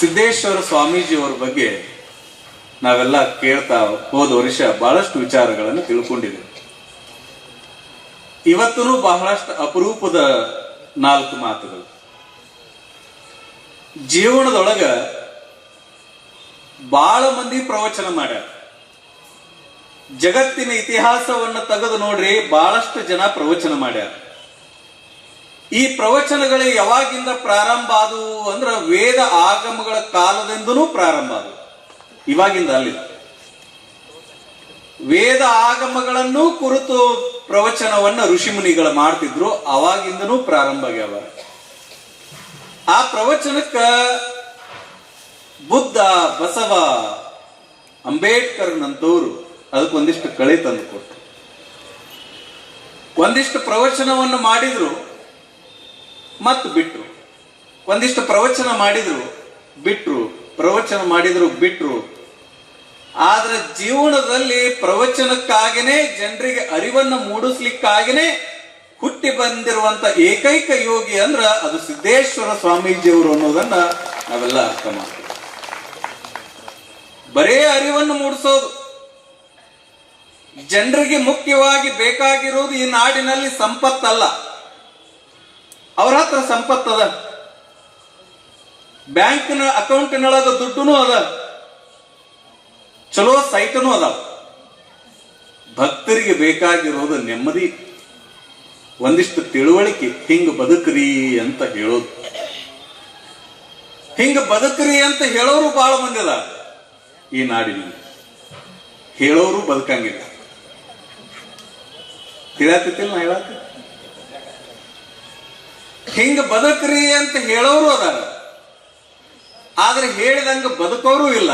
ಸಿದ್ದೇಶ್ವರ ಸ್ವಾಮೀಜಿಯವರ ಬಗ್ಗೆ ನಾವೆಲ್ಲ ಕೇಳ್ತಾ ಹೋದ ವರ್ಷ ಬಹಳಷ್ಟು ವಿಚಾರಗಳನ್ನು ತಿಳ್ಕೊಂಡಿದ್ದೇವೆ. ಇವತ್ತೂ ಬಹಳಷ್ಟು ಅಪರೂಪದ ನಾಲ್ಕು ಮಾತುಗಳು. ಜೀವನದೊಳಗ ಬಹಳ ಮಂದಿ ಪ್ರವಚನ ಮಾಡ್ಯಾರ. ಜಗತ್ತಿನ ಇತಿಹಾಸವನ್ನು ತೆಗೆದು ನೋಡ್ರಿ, ಬಹಳಷ್ಟು ಜನ ಪ್ರವಚನ ಮಾಡ್ಯಾರ. ಈ ಪ್ರವಚನಗಳು ಯಾವಾಗಿಂದ ಪ್ರಾರಂಭ ಆದವು ಅಂದ್ರೆ ವೇದ ಆಗಮಗಳ ಕಾಲದಿಂದನು ಪ್ರಾರಂಭ ಆದವು. ಇವಾಗಿಂದ ಅಲ್ಲಿ. ವೇದ ಆಗಮಗಳನ್ನು ಕುರಿತು ಪ್ರವಚನವನ್ನ ಋಷಿಮುನಿಗಳು ಮಾಡ್ತಿದ್ರು, ಅವಾಗಿಂದನೂ ಪ್ರಾರಂಭ ಆಗ್ಯಾವ. ಆ ಪ್ರವಚನಕ್ಕ ಬುದ್ಧ, ಬಸವ ಅಂಬೇಡ್ಕರ್ ನಂತವರು ಅದಕ್ಕೊಂದಿಷ್ಟು ಕಳೆ ತಂದು ಕೊಟ್ರು. ಒಂದಿಷ್ಟು ಪ್ರವಚನವನ್ನು ಮಾಡಿದ್ರು. ಮತ್ತು ಬಿಟ್ರು. ಒಂದಿಷ್ಟು ಪ್ರವಚನ ಮಾಡಿದ್ರು, ಬಿಟ್ರು. ಪ್ರವಚನ ಮಾಡಿದ್ರು, ಬಿಟ್ರು. ಆದ್ರೆ ಜೀವನದಲ್ಲಿ ಪ್ರವಚನಕ್ಕಾಗಿನೇ, ಜನರಿಗೆ ಅರಿವನ್ನ ಮೂಡಿಸ್ಲಿಕ್ಕಾಗಿನೇ ಹುಟ್ಟಿ ಬಂದಿರುವಂತ ಏಕೈಕ ಯೋಗಿ ಅಂದ್ರ ಅದು ಸಿದ್ದೇಶ್ವರ ಸ್ವಾಮೀಜಿಯವರು ಅನ್ನೋದನ್ನ ನಾವೆಲ್ಲ ಅರ್ಥ ಮಾಡ್ತೀವಿ. ಬರೇ ಅರಿವನ್ನು ಮೂಡಿಸೋದು. ಜನರಿಗೆ ಮುಖ್ಯವಾಗಿ ಬೇಕಾಗಿರೋದು ಈ ನಾಡಿನಲ್ಲಿ ಸಂಪತ್ತಲ್ಲ. ಅವ್ರ ಹತ್ರ ಸಂಪತ್ತದ ಬ್ಯಾಂಕ್ನ ಅಕೌಂಟಿನೊಳಗ ದುಡ್ಡುನೂ ಅದ. ಚಲೋ ಸೈಟನೂ ಅದ. ಭಕ್ತರಿಗೆ ಬೇಕಾಗಿರೋದು ನೆಮ್ಮದಿ. ಒಂದಿಷ್ಟು ತಿಳುವಳಿಕೆ, ಹಿಂಗ ಬದುಕ್ರಿ ಅಂತ ಹೇಳೋದು. ಹಿಂಗ ಬದುಕ್ರಿ ಅಂತ ಹೇಳೋರು ಬಹಳ ಮಂದಿ ಈ ನಾಡಿನ ಹೇಳೋರು ಬದುಕಂಗಿಲ್ಲ. ಹೇಳತ್ತಿಲ್ಲ ನಾ ಹೇಳತ್ತ ಹಿಂಗ ಬದುಕ್ರಿ ಅಂತ ಹೇಳೋರು ಅದಾರ. ಆದ್ರೆ ಹೇಳಿದಂಗ ಬದುಕೋರು ಇಲ್ಲ.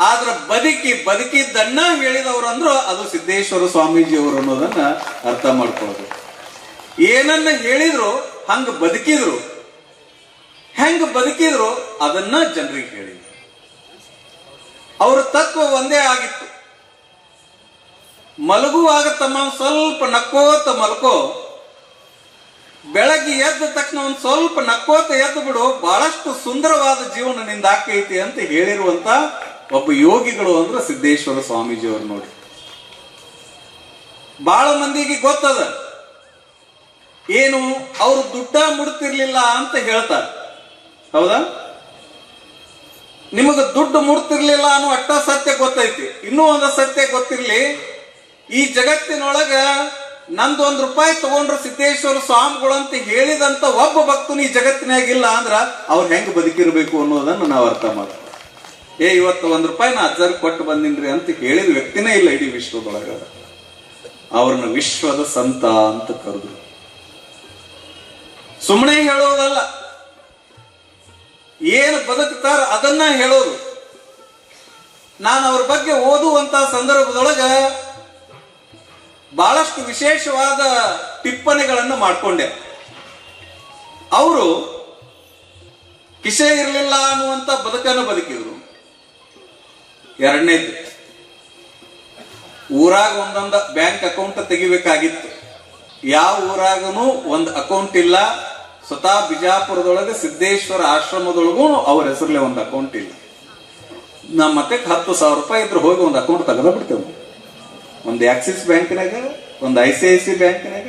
ಆದ್ರ ಬದುಕಿ ಬದುಕಿದ್ದನ್ನ ಹೇಳಿದವರು ಅಂದ್ರು ಅದು ಸಿದ್ದೇಶ್ವರ ಸ್ವಾಮೀಜಿಯವರು ಅನ್ನೋದನ್ನ ಅರ್ಥ ಮಾಡ್ಕೊಳ್ಳೋದು ಏನನ್ನ ಹೇಳಿದ್ರು ಹಂಗ ಬದುಕಿದ್ರು. ಹೆಂಗ ಬದುಕಿದ್ರು ಅದನ್ನ ಜನರಿಗೆ ಹೇಳಿದ್ರು ಅವರ ತತ್ವ ಒಂದೇ ಆಗಿತ್ತು. ಮಲಗುವಾಗ ತಮ್ಮ ಸ್ವಲ್ಪ ನಕ್ಕೋತ ಮಲ್ಕೋ ಬೆಳಗ್ಗೆ ಎದ್ದ ತಕ್ಷಣ ಒಂದು ಸ್ವಲ್ಪ ನಕ್ಕೋತ ಎದ್ದು ಬಿಡು. ಬಹಳಷ್ಟು ಸುಂದರವಾದ ಜೀವನ ನಿಂದ ಆಕೈತಿ ಅಂತ ಹೇಳಿರುವಂತ ಒಬ್ಬ ಯೋಗಿಗಳು ಅಂದ್ರೆ ಸಿದ್ದೇಶ್ವರ ಸ್ವಾಮೀಜಿಯವರು ನೋಡಿ. ಬಹಳ ಮಂದಿಗೆ ಗೊತ್ತದ. ಏನು ಅವರು ದುಡ್ಡ ಮುಡ್ತಿರ್ಲಿಲ್ಲ ಅಂತ ಹೇಳ್ತಾರೆ. ಹೌದಾ? ನಿಮಗ ದುಡ್ಡು ಮುಡ್ತಿರ್ಲಿಲ್ಲ ಅನ್ನೋ ಅಟ್ಟ ಸತ್ಯ ಗೊತ್ತೈತಿ. ಇನ್ನೂ ಒಂದು ಸತ್ಯ ಗೊತ್ತಿರ್ಲಿ. ಈ ಜಗತ್ತಿನೊಳಗ ನಂದು ಒಂದ್ ರೂಪಾಯಿ ತಗೊಂಡ್ರು ಸಿದ್ದೇಶ್ವರ ಸ್ವಾಮಿಗಳು ಅಂತ ಹೇಳಿದಂತ ಒಬ್ಬ ಭಕ್ತನು ಈ ಜಗತ್ತಿನಾಗಿಲ್ಲ ಅಂದ್ರ ಅವ್ರು ಹೆಂಗ್ ಬದುಕಿರ್ಬೇಕು ಅನ್ನೋದನ್ನ ನಾವು ಅರ್ಥ ಮಾಡ್ತೇವೆ. ಏ, ಇವತ್ತು ಒಂದ್ ರೂಪಾಯಿ ನಾ ಅಜ್ಜರ್ ಕೊಟ್ಟು ಬಂದಿನ್ರಿ ಅಂತ ಹೇಳಿದ ವ್ಯಕ್ತಿನೇ ಇಲ್ಲ ಇಡೀ ವಿಶ್ವದೊಳಗ. ಅವ್ರನ್ನ ವಿಶ್ವದ ಸಂತ ಅಂತ ಕರೆದ್ರು. ಸುಮ್ಮನೆ ಹೇಳೋದಲ್ಲ. ಏನು ಬದುಕ್ತಾರ ಅದನ್ನ ಹೇಳೋದು. ನಾನು ಅವ್ರ ಬಗ್ಗೆ ಓದುವಂತ ಸಂದರ್ಭದೊಳಗ ಬಹಳಷ್ಟು ವಿಶೇಷವಾದ ಟಿಪ್ಪಣಿಗಳನ್ನು ಮಾಡಿಕೊಂಡೆ. ಅವರು, ಕಿಸೆ ಇರಲಿಲ್ಲ ಅನ್ನುವಂತ ಬದುಕನ್ನು ಬದುಕಿದ್ರು. ಎರಡನೇದು, ಊರಾಗ ಒಂದೊಂದ ಬ್ಯಾಂಕ್ ಅಕೌಂಟ್ ತೆಗಿಬೇಕಾಗಿತ್ತು. ಯಾವ ಊರಾಗನು ಒಂದು ಅಕೌಂಟ್ ಇಲ್ಲ. ಸ್ವತಃ ಬಿಜಾಪುರದೊಳಗೆ ಸಿದ್ದೇಶ್ವರ ಆಶ್ರಮದೊಳಗೂ ಅವ್ರ ಹೆಸರಲ್ಲೇ ಒಂದು ಅಕೌಂಟ್ ಇಲ್ಲ. ನಮ್ಮ ಮತ್ತೆ ಹತ್ತು ಸಾವಿರ ರೂಪಾಯಿ ಇದ್ರೆ ಹೋಗಿ ಒಂದು ಅಕೌಂಟ್ ತೆಗೆದ ಬಿಡ್ತೇವೆ ಒಂದು ಆಕ್ಸಿಸ್ ಬ್ಯಾಂಕ್ನಾಗ ಒಂದು ಐ ಸಿ ಐ ಸಿ ಬ್ಯಾಂಕ್ನಾಗ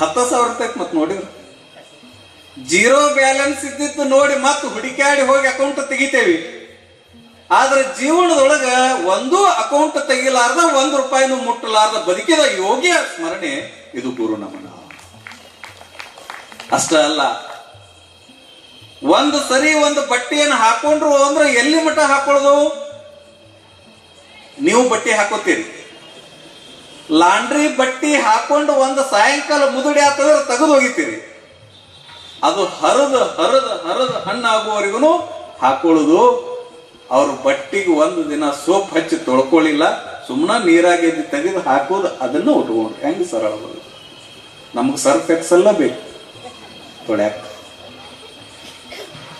ಹತ್ತು ಸಾವಿರ ರೂಪಾಯಿ ಮತ್ತೆ ನೋಡಿದ್ರು. ಜೀರೋ ಬ್ಯಾಲೆನ್ಸ್ ಇದ್ದಿದ್ದು ನೋಡಿ ಮತ್ತೆ ಹುಡುಕಾಡಿ ಹೋಗಿ ಅಕೌಂಟ್ ತೆಗಿತೇವಿ. ಆದ್ರೆ ಜೀವನದೊಳಗ ಒಂದು ಅಕೌಂಟ್ ತೆಗಿಲಾರ್ದ, ಒಂದು ರೂಪಾಯಿನೂ ಮುಟ್ಟಲಾರ್ದ ಬದುಕಿದ ಯೋಗ್ಯ ಸ್ಮರಣೆ ಇದು ಗುರು ನಮನ. ಅಷ್ಟ ಅಲ್ಲ, ಒಂದು ಸರಿ ಒಂದು ಬಟ್ಟೆಯನ್ನು ಹಾಕೊಂಡ್ರು ಅಂದ್ರೆ ಎಲ್ಲಿ ಮಠ ಹಾಕೊಳ್ಳೋದು ನೀವು ಬಟ್ಟೆ ಹಾಕೋತೀರಿ. ಲಾಂಡ್ರಿ ಬಟ್ಟಿ ಹಾಕೊಂಡು ಒಂದು ಸಾಯಂಕಾಲ ಮುದುಡಿ ಆತಂದ್ರೆ ತೆಗೆದು ಹೋಗಿತೀರಿ ಅದು ಹರಿದ ಹರದ ಹರದ ಹಣ್ಣಾಗುವವರೆಗೂ ಹಾಕೊಳ್ಳೋದು. ಅವ್ರ ಬಟ್ಟಿಗೆ ಒಂದು ದಿನ ಸೋಪ್ ಹಚ್ಚಿ ತೊಳ್ಕೊಳ್ಳಿಲ್ಲ. ಸುಮ್ಮನೆ ನೀರಾಗಿ ತೆಗೆದು ಹಾಕೋದು ಅದನ್ನ ಉಟ್ಕೊಂಡ್ರಿ ಹೆಂಗ್ ಸರಳ ನಮ್ಗೆ ಸರ್ಫ್ ಎಕ್ಸೆಲ್ಲ ಬೇಕು. ತೊಳ್ಯಾಕ.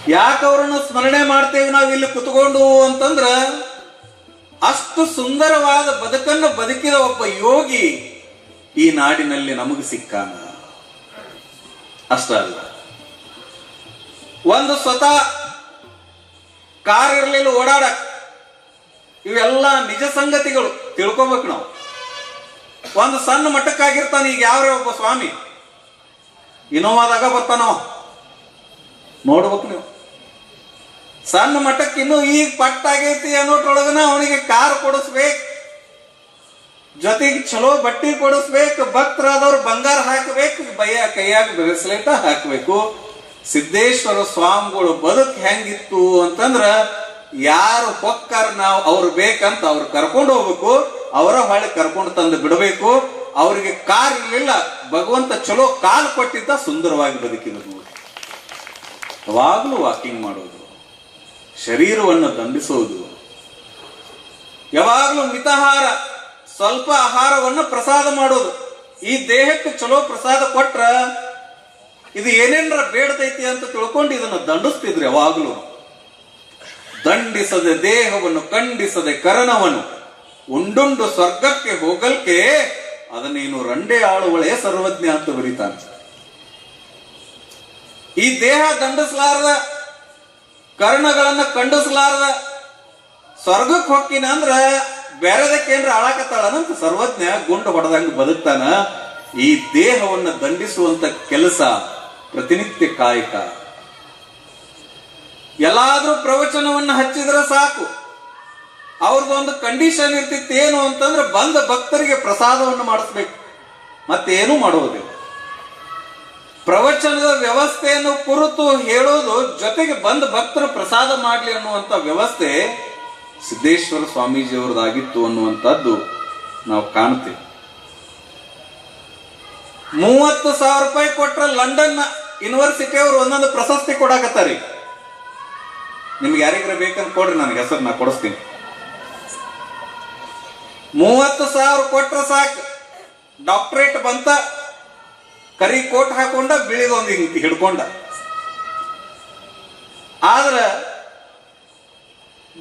ಯಾಕೆ ಅವ್ರನ್ನ ಸ್ಮರಣೆ ಮಾಡ್ತೇವೆ ನಾವು ಇಲ್ಲಿ ಕುತ್ಕೊಂಡು ಅಂತಂದ್ರ ಅಷ್ಟು ಸುಂದರವಾದ ಬದುಕನ್ನು ಬದುಕಿದ ಒಬ್ಬ ಯೋಗಿ ಈ ನಾಡಿನಲ್ಲಿ ನಮಗೆ ಸಿಕ್ಕಾನ? ಅಷ್ಟ ಅಲ್ಲ. ಒಂದು ಸ್ವತಃ ಕಾರ್ ಇರಲಿಲ್ಲ ಓಡಾಡ. ಇವೆಲ್ಲ ನಿಜ ಸಂಗತಿಗಳು. ತಿಳ್ಕೊಬೇಕು ನಾವು. ಒಂದು ಸಣ್ಣ ಮಟ್ಟಕ್ಕಾಗಿರ್ತಾನೆ ಈಗ ಯಾವ್ರೇ ಒಬ್ಬ ಸ್ವಾಮಿ. ಇನೋವಾದಾಗ ಬರ್ತಾನೋ ನೋಡ್ಬೇಕು ನೀವು. ಸಣ್ಣ ಮಟ್ಟಕ್ಕೆ ಇನ್ನು ಈಗ ಪಟ್ಟಾಗೈತಿ ಅನ್ನೋಟ್ರೊಳಗನ ಅವನಿಗೆ ಕಾರ್ ಕೊಡಿಸ್ಬೇಕು. ಜೊತೆಗೆ ಚಲೋ ಬಟ್ಟಿ ಕೊಡಿಸ್ಬೇಕು, ಭಕ್ತರಾದವ್ರು ಬಂಗಾರ ಹಾಕಬೇಕು ಬಯ್ಯ ಕೈಯಾಗ ಬ್ರೆಸ್ಲೆಟ ಹಾಕಬೇಕು. ಸಿದ್ದೇಶ್ವರ ಸ್ವಾಮಿಗಳು ಬದುಕು ಹೆಂಗಿತ್ತು ಅಂತಂದ್ರ ಯಾರು ಹೊಕ್ಕಾರ ನಾವು ಅವ್ರು ಬೇಕಂತ ಅವ್ರು ಕರ್ಕೊಂಡು ಹೋಗ್ಬೇಕು, ಅವರ ಹೊಳೆ ಕರ್ಕೊಂಡು ತಂದು ಬಿಡಬೇಕು. ಅವರಿಗೆ ಕಾರ್ ಇರಲಿಲ್ಲ ಭಗವಂತ ಚಲೋ ಕಾಲ್ ಕೊಟ್ಟಿದ್ದ ಸುಂದರವಾಗಿ ಬದುಕಿದ್ರು ಯಾವಾಗಲೂ ವಾಕಿಂಗ್ ಮಾಡೋದು. ಶರೀರವನ್ನು ದಂಡಿಸುವುದು ಯಾವಾಗಲೂ ಮಿತಾಹಾರ, ಸ್ವಲ್ಪ ಆಹಾರವನ್ನು ಪ್ರಸಾದ ಮಾಡೋದು. ಈ ದೇಹಕ್ಕೆ ಚಲೋ ಪ್ರಸಾದ ಕೊಟ್ರ ಇದು ಏನೇನ್ರ ಬೇಡದೈತಿ ಅಂತ ತಿಳ್ಕೊಂಡು ಇದನ್ನು ದಂಡಿಸ್ತಿದ್ರು ಯಾವಾಗಲೂ. ದಂಡಿಸದೆ ದೇಹವನ್ನು, ಖಂಡಿಸದೆ ಕರಣವನ್ನು, ಉಂಡುಂಡು ಸ್ವರ್ಗಕ್ಕೆ ಹೋಗಲ್ಕೆ ಅದನ್ನೇನು ರಂಡೆ ಆಳುವಳೆ ಸರ್ವಜ್ಞ ಅಂತ ಬರೀತಾನೆ. ಈ ದೇಹ ದಂಡಿಸಲಾರದ ಕರ್ಣಗಳನ್ನ ಕಂಡಿಸಲಾರದ ಸ್ವರ್ಗಕ್ಕೆ ಹೊಕ್ಕಿನ ಅಂದ್ರ ಬೇರೆದಕ್ಕೇನ್ರ ಆಳಾಕತ್ತಾಳನಂತ ಸರ್ವಜ್ಞ ಗುಂಡು ಹೊಡೆದಂಗ ಬದುಕ್ತಾನ. ಈ ದೇಹವನ್ನ ದಂಡಿಸುವಂತ ಕೆಲಸ ಪ್ರತಿನಿತ್ಯ ಕಾಯಕ. ಎಲ್ಲಾದ್ರೂ ಪ್ರವಚನವನ್ನ ಹಚ್ಚಿದ್ರೆ ಸಾಕು. ಅವ್ರದ್ದೊಂದು ಕಂಡೀಷನ್ ಇರ್ತಿತ್ತು ಏನು ಅಂತಂದ್ರೆ ಬಂದ ಭಕ್ತರಿಗೆ ಪ್ರಸಾದವನ್ನು ಮಾಡಿಸ್ಬೇಕು. ಮತ್ತೇನು ಮಾಡುವುದಿಲ್ಲ ಪ್ರವಚನದ ವ್ಯವಸ್ಥೆಯನ್ನು ಕುರಿತು ಹೇಳೋದು ಜೊತೆಗೆ ಬಂದ ಭಕ್ತರು ಪ್ರಸಾದ ಮಾಡಲಿ ಅನ್ನುವಂಥ ವ್ಯವಸ್ಥೆ ಸಿದ್ದೇಶ್ವರ ಸ್ವಾಮೀಜಿಯವರದಾಗಿತ್ತು ಅನ್ನುವಂಥದ್ದು ನಾವು ಕಾಣ್ತೇವೆ. ಮೂವತ್ತು ಸಾವಿರ ರೂಪಾಯಿ ಕೊಟ್ಟರೆ ಲಂಡನ್ ಯೂನಿವರ್ಸಿಟಿ ಅವರು ಒಂದೊಂದು ಪ್ರಶಸ್ತಿ ಕೊಡಾಕತ್ತಾರಿ. ನಿಮ್ಗೆ ಯಾರಿಗಾರ ಬೇಕಂತ ಕೊಡ್ರಿ ನನಗೆ ಹೆಸರು ನಾ ಕೊಡಿಸ್ತೀನಿ. ಮೂವತ್ತು ಸಾವಿರ ಕೊಟ್ರೆ ಸಾಕು. ಡಾಕ್ಟ್ರೇಟ್ ಬಂತ ಕರಿ ಕೋಟ್ ಹಾಕೊಂಡ ಬಿಳಿದೊಂದು ಹಿಂಗೆ ಹಿಡ್ಕೊಂಡ. ಆದ್ರ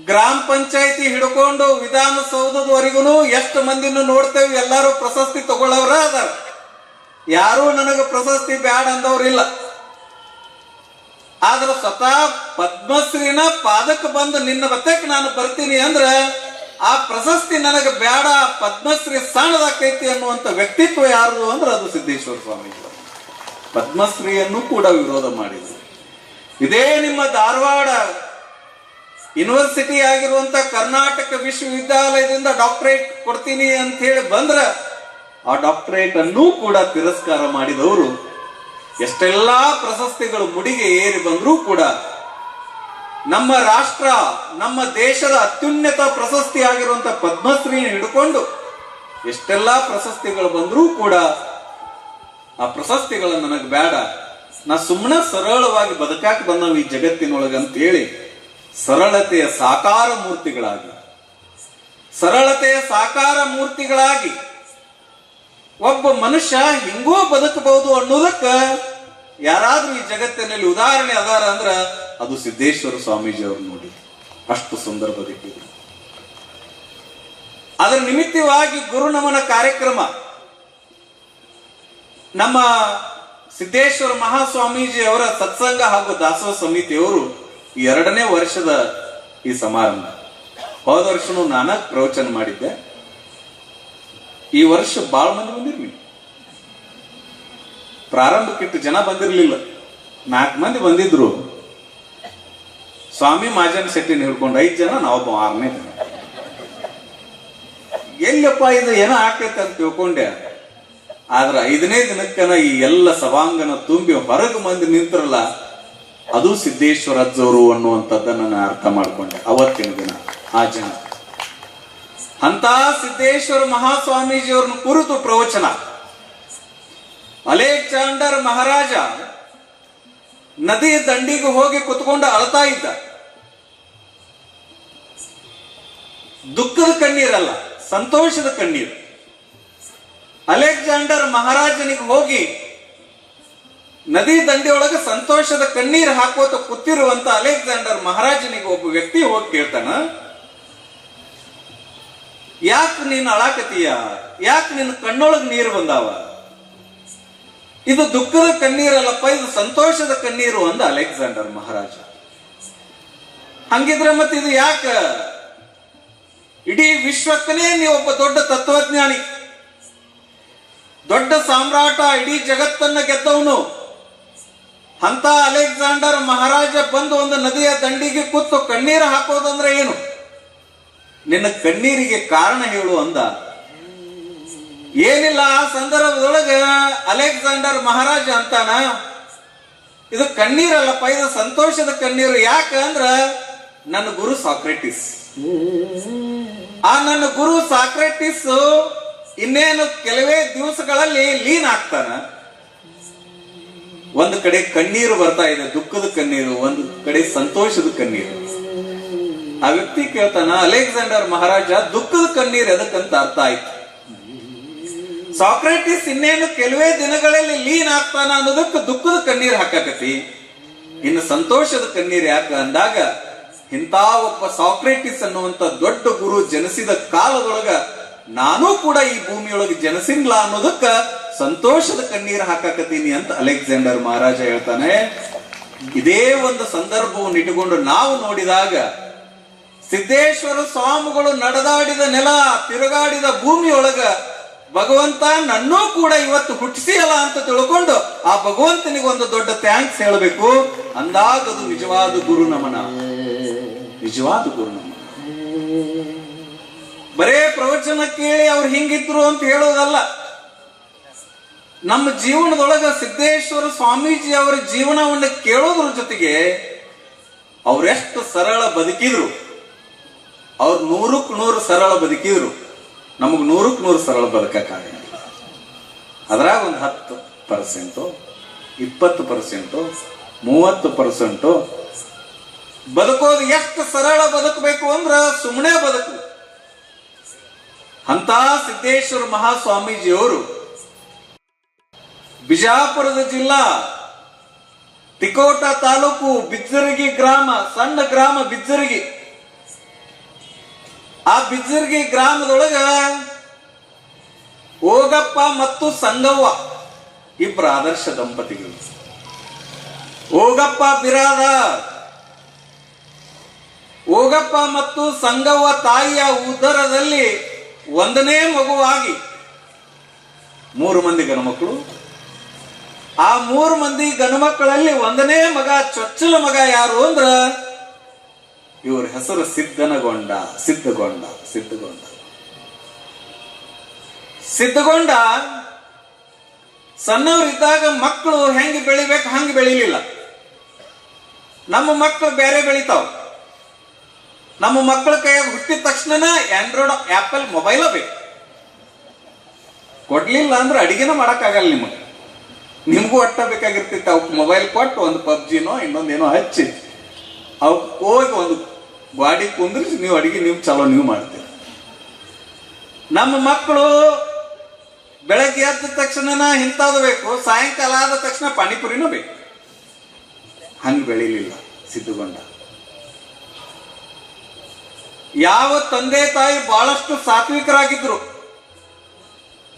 ಗ್ರಾಮ ಪಂಚಾಯತಿ ಹಿಡ್ಕೊಂಡು ವಿಧಾನಸೌಧದವರೆಗೂ ಎಷ್ಟು ಮಂದಿನೂ ನೋಡ್ತೇವೆ, ಎಲ್ಲರೂ ಪ್ರಶಸ್ತಿ ತಗೊಳ್ಳೋರ ಅದಾರ. ಯಾರೂ ನನಗೆ ಪ್ರಶಸ್ತಿ ಬ್ಯಾಡ ಅಂದವ್ರಿಲ್ಲ. ಆದ್ರ ಸ್ವತಃ ಪದ್ಮಶ್ರೀನ ಪಾದಕ್ಕೆ ಬಂದು ನಿನ್ನ ಬತ್ತಕ್ಕೆ ನಾನು ಬರ್ತೀನಿ ಅಂದ್ರ ಆ ಪ್ರಶಸ್ತಿ ನನಗೆ ಬೇಡ, ಪದ್ಮಶ್ರೀ ಸಣ್ಣದಾಕೈತಿ ಅನ್ನುವಂತ ವ್ಯಕ್ತಿತ್ವ ಯಾರು ಅಂದ್ರೆ ಅದು ಸಿದ್ದೇಶ್ವರ ಸ್ವಾಮೀಜಿ. ಪದ್ಮಶ್ರೀಯನ್ನು ಕೂಡ ವಿರೋಧ ಮಾಡಿದ್ರು. ಇದೇ ನಿಮ್ಮ ಧಾರವಾಡ ಯೂನಿವರ್ಸಿಟಿ ಆಗಿರುವಂತ ಕರ್ನಾಟಕ ವಿಶ್ವವಿದ್ಯಾಲಯದಿಂದ ಡಾಕ್ಟರೇಟ್ ಕೊಡ್ತೀನಿ ಅಂತ ಹೇಳಿ ಬಂದ್ರ ಆ ಡಾಕ್ಟರೇಟ್ ಅನ್ನು ಕೂಡ ತಿರಸ್ಕಾರ ಮಾಡಿದವರು ಎಷ್ಟೆಲ್ಲಾ ಪ್ರಶಸ್ತಿಗಳು ಮುಡಿಗೆ ಏರಿ ಬಂದರೂ ಕೂಡ ನಮ್ಮ ರಾಷ್ಟ್ರ, ನಮ್ಮ ದೇಶದ ಅತ್ಯುನ್ನತ ಪ್ರಶಸ್ತಿ ಆಗಿರುವಂತ ಪದ್ಮಶ್ರೀ ಹಿಡ್ಕೊಂಡು ಎಷ್ಟೆಲ್ಲಾ ಪ್ರಶಸ್ತಿಗಳು ಬಂದರೂ ಕೂಡ ಆ ಪ್ರಶಸ್ತಿಗಳು ನನಗೆ ಬೇಡ ನಾ ಸುಮ್ಮನೆ ಸರಳವಾಗಿ ಬದುಕಾಕ್ ಬಂದವ ಈ ಜಗತ್ತಿನೊಳಗೆ ಅಂತ ಹೇಳಿ ಸರಳತೆಯ ಸಾಕಾರ ಮೂರ್ತಿಗಳಾಗಿ, ಸರಳತೆಯ ಸಾಕಾರ ಮೂರ್ತಿಗಳಾಗಿ ಒಬ್ಬ ಮನುಷ್ಯ ಹಿಂಗೂ ಬದುಕಬಹುದು ಅನ್ನೋದಕ್ಕ ಯಾರಾದ್ರೂ ಈ ಜಗತ್ತಿನಲ್ಲಿ ಉದಾಹರಣೆ ಅದಾರ ಅಂದ್ರ ಅದು ಸಿದ್ದೇಶ್ವರ ಸ್ವಾಮೀಜಿ ಅವರು ನೋಡಿ. ಅಷ್ಟು ಸುಂದರ ಬದುಕಿದ್ರು. ಅದರ ನಿಮಿತ್ತವಾಗಿ ಗುರುನಮನ ಕಾರ್ಯಕ್ರಮ. ನಮ್ಮ ಸಿದ್ದೇಶ್ವರ ಮಹಾಸ್ವಾಮೀಜಿ ಅವರ ಸತ್ಸಂಗ ಹಾಗೂ ದಾಸೋಹ ಸಮಿತಿಯವರು ಎರಡನೇ ವರ್ಷದ ಈ ಸಮಾರಂಭ. ಹೋದ ವರ್ಷನೂ ನಾನಾ ಪ್ರವಚನ ಮಾಡಿದ್ದೆ. ಈ ವರ್ಷ ಬಾಳ ಮಂದಿ ಬಂದಿರ್ಲಿ. ಪ್ರಾರಂಭಕ್ಕಿಟ್ಟು ಜನ ಬಂದಿರಲಿಲ್ಲ. ನಾಲ್ಕು ಮಂದಿ ಬಂದಿದ್ರು. ಸ್ವಾಮಿ ಮಾಜನ್ ಶೆಟ್ಟಿನ ಹಿಡ್ಕೊಂಡು ಐದು ಜನ, ನಾವೊಬ್ಬ ಆರನೇ ಜನ. ಎಲ್ಲಪ್ಪ ಇದು ಏನೋ ಆಗ್ತೈತೆ ಅಂತ ತಿಳ್ಕೊಂಡೆ. ಆದ್ರ ಐದನೇ ದಿನಕ್ಕನ ಈ ಎಲ್ಲ ಸಭಾಂಗಣ ತುಂಬಿ ಹೊರಗೆ ಮಂದಿ ನಿಂತ್ರಲ್ಲ, ಅದು ಸಿದ್ದೇಶ್ವರ ಅಜ್ಜವರು ಅನ್ನುವಂಥದ್ದನ್ನ ನಾನು ಅರ್ಥ ಮಾಡ್ಕೊಂಡೆ ಅವತ್ತಿನ ದಿನ ಆ ಜನ. ಅಂತ ಸಿದ್ದೇಶ್ವರ ಮಹಾಸ್ವಾಮೀಜಿಯವ್ರನ್ನ ಕುರಿತು ಪ್ರವಚನ. ಅಲೆಕ್ಸಾಂಡರ್ ಮಹಾರಾಜ ನದಿ ದಂಡಿಗೆ ಹೋಗಿ ಕುತ್ಕೊಂಡು ಅಳ್ತಾ ಇದ್ದ. ದುಃಖದ ಕಣ್ಣೀರಲ್ಲ, ಸಂತೋಷದ ಕಣ್ಣೀರು. ಅಲೆಕ್ಸಾಂಡರ್ ಮಹಾರಾಜನಿಗೆ ಹೋಗಿ ನದಿ ದಂಡೆಯೊಳಗೆ ಸಂತೋಷದ ಕಣ್ಣೀರು ಹಾಕೋತ ಕೂತಿರುವಂತ ಅಲೆಕ್ಸಾಂಡರ್ ಮಹಾರಾಜನಿಗೆ ಒಬ್ಬ ವ್ಯಕ್ತಿ ಹೋಗಿ ಕೇಳ್ತಾನ, ಯಾಕೆ ನೀನು ಅಳಾಕತೀಯ ಯಾಕೆ ನಿನ್ನ ಕಣ್ಣೊಳಗೆ ನೀರು ಬಂದಾವ? ಇದು ದುಃಖದ ಕಣ್ಣೀರಲ್ಲಪ್ಪ, ಇದು ಸಂತೋಷದ ಕಣ್ಣೀರು ಅಂದ ಅಲೆಕ್ಸಾಂಡರ್ ಮಹಾರಾಜ. ಹಂಗಿದ್ರೆ ಮತ್ತೆ ಇದು ಯಾಕ? ಇಡೀ ವಿಶ್ವಕ್ಕನೇ ಒಬ್ಬ ದೊಡ್ಡ ತತ್ವಜ್ಞಾನಿ. ದೊಡ್ಡ ಸಾಮ್ರಾಟ, ಇಡೀ ಜಗತ್ತನ್ನ ಗೆದ್ದವನು. ಅಂತ ಅಲೆಕ್ಸಾಂಡರ್ ಮಹಾರಾಜ ಬಂದು ಒಂದು ನದಿಯ ದಂಡಿಗೆ ಕೂತು ಕಣ್ಣೀರು ಹಾಕೋದಂದ್ರೆ ಏನು? ನಿನ್ನ ಕಣ್ಣೀರಿಗೆ ಕಾರಣ ಹೇಳು ಅಂದ. ಏನಿಲ್ಲ, ಆ ಸಂದರ್ಭದೊಳಗ ಅಲೆಕ್ಸಾಂಡರ್ ಮಹಾರಾಜ ಅಂತಾನ? ಇದು ಕಣ್ಣೀರಲ್ಲಪ್ಪ ಇದು ಸಂತೋಷದ ಕಣ್ಣೀರು. ಯಾಕ ಅಂದ್ರ, ನನ್ನ ಗುರು ಸಾಕ್ರೆಟಿಸ್. ಆ ನನ್ನ ಗುರು ಸಾಕ್ರೆಟಿಸ್ ಇನ್ನೇನು ಕೆಲವೇ ದಿವಸಗಳಲ್ಲಿ ಲೀನ್ ಆಗ್ತಾನ? ಒಂದು ಕಡೆ ಕಣ್ಣೀರು ಬರ್ತಾ ಇದೆ, ದುಃಖದ ಕಣ್ಣೀರು. ಒಂದು ಕಡೆ ಸಂತೋಷದ ಕಣ್ಣೀರು. ಆ ವ್ಯಕ್ತಿ ಕೇಳ್ತಾನ, ಅಲೆಕ್ಸಾಂಡರ್ ಮಹಾರಾಜ, ದುಃಖದ ಕಣ್ಣೀರು ಎದಕ್ಕಂತ ಅರ್ಥ ಆಯ್ತು? ಸಾಕ್ರೆಟಿಸ್ ಇನ್ನೇನು ಕೆಲವೇ ದಿನಗಳಲ್ಲಿ ಲೀನ್ ಆಗ್ತಾನ ಅನ್ನೋದಕ್ಕೆ ದುಃಖದ ಕಣ್ಣೀರು ಹಾಕಾಕತಿ ಇನ್ನು ಸಂತೋಷದ ಕಣ್ಣೀರು ಯಾಕ ಅಂದಾಗ, ಇಂಥ ಒಬ್ಬ ಸಾಕ್ರೆಟಿಸ್ ಅನ್ನುವಂತ ದೊಡ್ಡ ಗುರು ಜನಿಸಿದ ಕಾಲದೊಳಗ ನಾನು ಕೂಡ ಈ ಭೂಮಿಯೊಳಗೆ ಜನಸಿನ್ಲ ಅನ್ನೋದಕ್ಕ ಸಂತೋಷದ ಕಣ್ಣೀರು ಹಾಕಾಕತ್ತೀನಿ ಅಂತ ಅಲೆಕ್ಸಾಂಡರ್ ಮಹಾರಾಜ ಹೇಳ್ತಾನೆ. ಇದೇ ಒಂದು ಸಂದರ್ಭವನ್ನು ಇಟ್ಟುಕೊಂಡು ನಾವು ನೋಡಿದಾಗ, ಸಿದ್ದೇಶ್ವರ ಸ್ವಾಮಿಗಳು ನಡೆದಾಡಿದ ನೆಲ, ತಿರುಗಾಡಿದ ಭೂಮಿಯೊಳಗ ಭಗವಂತ ನನ್ನೂ ಕೂಡ ಇವತ್ತು ಹುಟ್ಟಿಸಿಯಲ್ಲ ಅಂತ ತಿಳ್ಕೊಂಡು ಆ ಭಗವಂತನಿಗೆ ಒಂದು ದೊಡ್ಡ ಥ್ಯಾಂಕ್ಸ್ ಹೇಳಬೇಕು. ಅಂದಾಗ ಅದು ನಿಜವಾದ ಗುರು ನಮನ. ನಿಜವಾದ ಗುರು ನಮನ. ಬರೇ ಪ್ರವಚನ ಕೇಳಿ ಅವ್ರು ಹಿಂಗಿದ್ರು ಅಂತ ಹೇಳೋದಲ್ಲ. ನಮ್ಮ ಜೀವನದೊಳಗ ಸಿದ್ದೇಶ್ವರ ಸ್ವಾಮೀಜಿ ಅವರ ಜೀವನವನ್ನು ಕೇಳೋದ್ರ ಜೊತೆಗೆ ಅವರೆಷ್ಟು ಸರಳ ಬದುಕಿದ್ರು. ಅವ್ರು ನೂರಕ್ಕೆ ನೂರು ಸರಳ ಬದುಕಿದ್ರು. ನಮಗ್ ನೂರಕ್ಕೆ ನೂರು ಸರಳ ಬದುಕಕ್ಕಾಗಲ್ಲ ಅದ್ರಾಗ ಒಂದು ಹತ್ತು ಪರ್ಸೆಂಟು, ಇಪ್ಪತ್ತು ಪರ್ಸೆಂಟು, ಮೂವತ್ತು ಪರ್ಸೆಂಟು. ಬದುಕೋದು ಎಷ್ಟು ಸರಳ ಬದುಕಬೇಕು ಅಂದ್ರ ಸುಮ್ಮನೆ ಬದುಕು. ಅಂತ ಸಿದ್ದೇಶ್ವರ ಮಹಾಸ್ವಾಮೀಜಿಯವರು ಬಿಜಾಪುರದ ಜಿಲ್ಲಾ, ತಿಕೋಟ ತಾಲೂಕು ಬಿಜ್ಜರಗಿ ಗ್ರಾಮ, ಸಣ್ಣ ಗ್ರಾಮ ಬಿಜ್ಜರಗಿ ಆ ಬಿಜ್ಜರ್ಗಿ ಗ್ರಾಮದೊಳಗ ಓಗಪ್ಪ ಮತ್ತು ಸಂಗವ್ವ ಇಬ್ಬರ ಆದರ್ಶ ದಂಪತಿಗಳು. ಓಗಪ್ಪ ಬಿರಾದ ಓಗಪ್ಪ ಮತ್ತು ಸಂಗವ್ವ ತಾಯಿಯ ಉದರದಲ್ಲಿ ಒಂದನೇ ಮಗುವಾಗಿ ಮೂರು ಮಂದಿ ಗಣಮಕ್ಕಳು ಆ ಮೂರು ಮಂದಿ ಗಣಮಕ್ಕಳಲ್ಲಿ ಒಂದನೇ ಮಗ ಚೊಚ್ಚಲ ಮಗ ಯಾರು ಅಂದ್ರ ಇವ್ರ ಹೆಸರು ಸಿದ್ಧನಗೊಂಡ, ಸಿದ್ಧಗೊಂಡ ಸಿದ್ಧಗೊಂಡ. ಸಿದ್ಧಗೊಂಡ ಸಣ್ಣವರಿದ್ದಾಗ ಮಕ್ಕಳು ಹೆಂಗ್ ಬೆಳಿಬೇಕು, ಹಂಗೆ ಬೆಳಿಲಿಲ್ಲ. ನಮ್ಮ ಮಕ್ಕಳು ಬೇರೆ ಬೆಳಿತಾವ. ನಮ್ಮ ಮಕ್ಕಳ ಕೈಯಾಗ ಹುಟ್ಟಿದ ತಕ್ಷಣ ಆಂಡ್ರಾಯ್ಡ್ ಆಪಲ್ ಮೊಬೈಲ ಬೇಕು. ಕೊಡ್ಲಿಲ್ಲ ಅಂದ್ರೆ ಅಡಿಗೆನ ಮಾಡಕ್ಕಾಗಲ್ಲ ನಿಮಗೆ. ನಿಮ್ಗೂ ಒಟ್ಟ ಬೇಕಾಗಿರ್ತಿತ್ತು. ಅವಕ್ಕೆ ಮೊಬೈಲ್ ಕೊಟ್ಟು ಒಂದು ಪಬ್ಜಿನೋ ಇನ್ನೊಂದೇನೋ ಹಚ್ಚಿ. ಅವಕ್ಕೆ ಹೋಗಿ ಒಂದು ಬಾಡಿ ಕುಂದ್ರಿಸಿ ನೀವು ಅಡಿಗೆ, ನೀವು ಚಲೋ, ನೀವು ಮಾಡ್ತೀರಿ. ನಮ್ಮ ಮಕ್ಕಳು ಬೆಳಗ್ಗೆ ಎದ್ದ ತಕ್ಷಣ ಇಂಥದ್ದು ಬೇಕು, ಸಾಯಂಕಾಲ ಆದ ತಕ್ಷಣ ಪಾನಿಪುರಿನೂ ಬೇಕು. ಹಂಗೆ ಬೆಳೀಲಿಲ್ಲ ಸಿದ್ಧಗೊಂಡ. ಯಾವ ತಂದೆ ತಾಯಿ ಬಹಳಷ್ಟು ಸಾತ್ವಿಕರಾಗಿದ್ರು.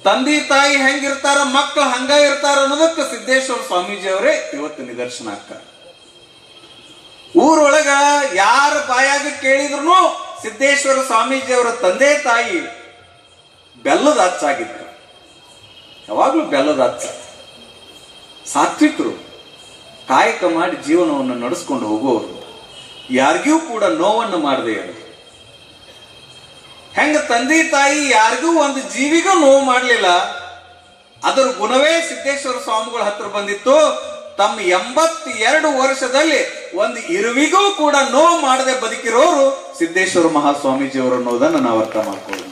ತಂದೆ ತಾಯಿ ಹೆಂಗಿರ್ತಾರ ಮಕ್ಕಳು ಹಂಗ ಇರ್ತಾರ ಅನ್ನೋದಕ್ಕೆ ಸಿದ್ದೇಶ್ವರ ಸ್ವಾಮೀಜಿ ಅವರೇ ಇವತ್ತು ನಿದರ್ಶನ ಆಗ್ತಾರೆ. ಊರೊಳಗ ಯಾರ ಬಾಯಾಗ ಕೇಳಿದ್ರು ಸಿದ್ದೇಶ್ವರ ಸ್ವಾಮೀಜಿ ಅವರ ತಂದೆ ತಾಯಿ ಬೆಲ್ಲದ ಅಚ್ಚಾಗಿದ್ರು ಯಾವಾಗ್ಲೂ ಬೆಲ್ಲದ ಅಚ್ಚ ಸಾತ್ವಿಕರು ಕಾಯಕ ಮಾಡಿ ಜೀವನವನ್ನು ನಡೆಸ್ಕೊಂಡು ಹೋಗುವವರು ಯಾರಿಗೂ ಕೂಡ ನೋವನ್ನು ಮಾಡದೆ ಇರೋದು ಹೆಂಗ ತಂದೆ ತಾಯಿ ಯಾರಿಗೂ ಒಂದು ಜೀವಿಗೂ ನೋವು ಮಾಡಲಿಲ್ಲ, ಅದರ ಗುಣವೇ ಸಿದ್ದೇಶ್ವರ ಸ್ವಾಮಿಗಳ ಹತ್ರ ಬಂದಿತ್ತು. ತಮ್ಮ ಎಂಬತ್ತೆರಡು ವರ್ಷದಲ್ಲಿ ಒಂದು ಇರುವಿಗೂ ಕೂಡ ನೋವು ಮಾಡದೆ ಬದುಕಿರೋರು ಸಿದ್ದೇಶ್ವರ ಮಹಾಸ್ವಾಮೀಜಿಯವರು ಅನ್ನೋದನ್ನು ನಾವು ಅರ್ಥ ಮಾಡ್ಕೊಳ್ಳೋಣ